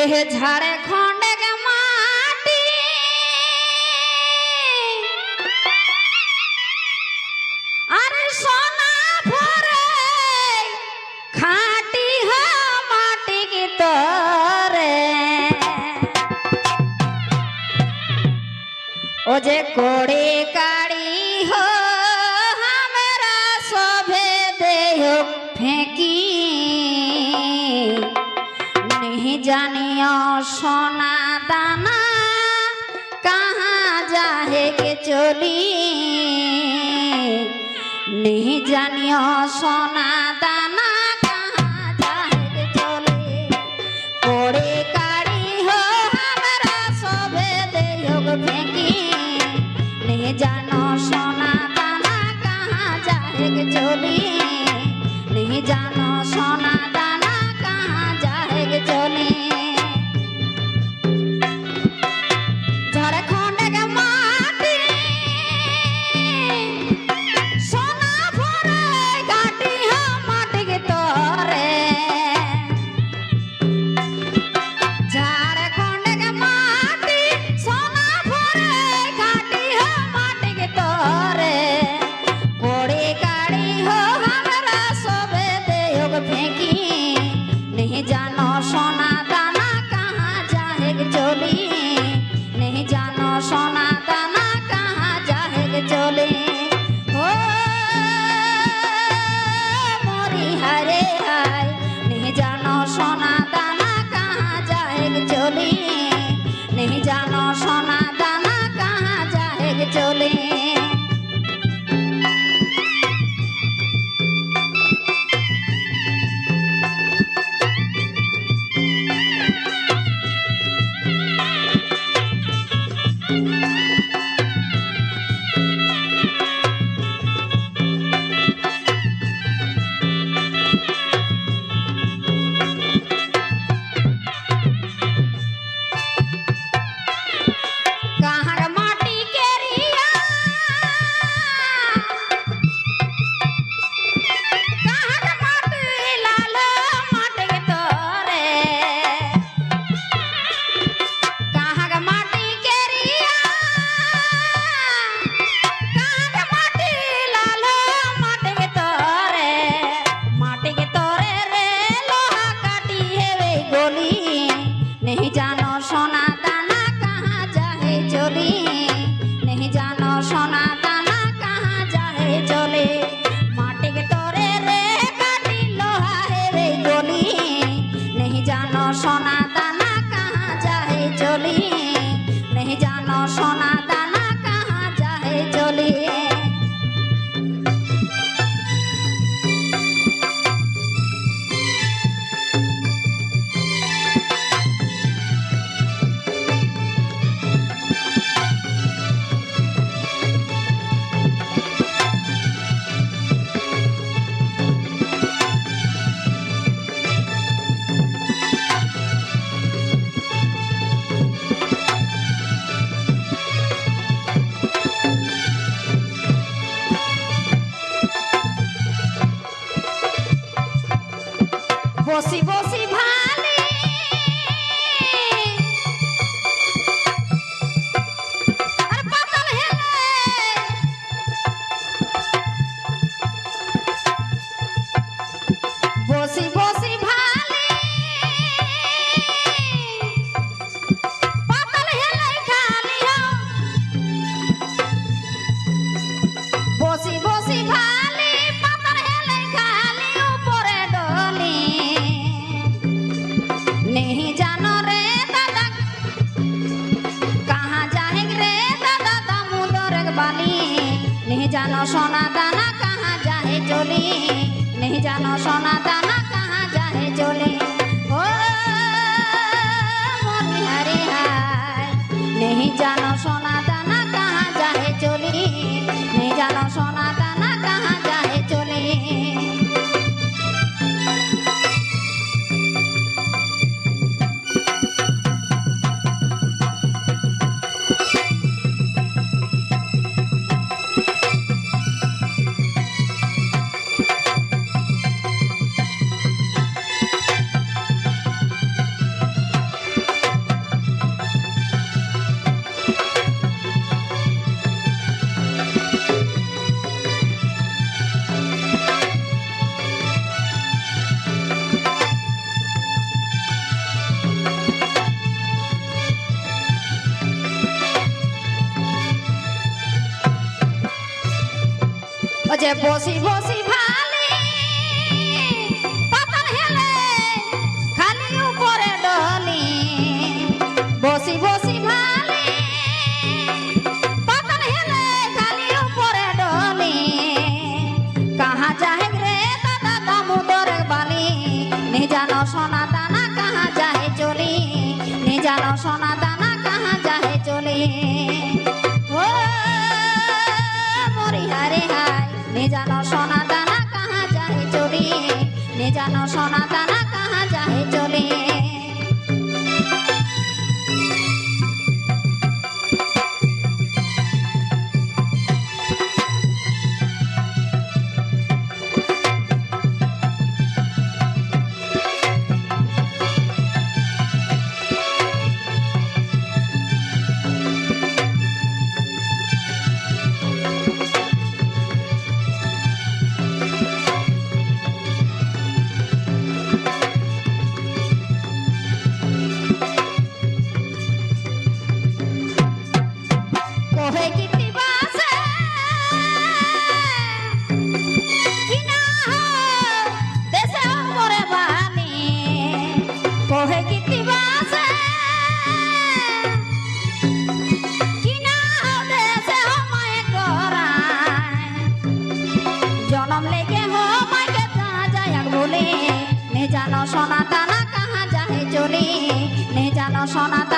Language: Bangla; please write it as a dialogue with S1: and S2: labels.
S1: এহে ঝাড়ে খণ্ডে মাটি। আরে সোনা ভরে খাটি মাটি কি তরে। ও যে কা জানিও সোনা দানা কাহা যাহে কে চলি? নিহি জানিও সোনা দানা বসি বসি ভাই। জানো সোনা দানা কাহা যায় চলি? নেই জানো সোনা যে বসি বসি ভাই জানো সোনা দানা কাহা যায় চলে নে জানো সোনা দানা কাহা যায় চলে 床单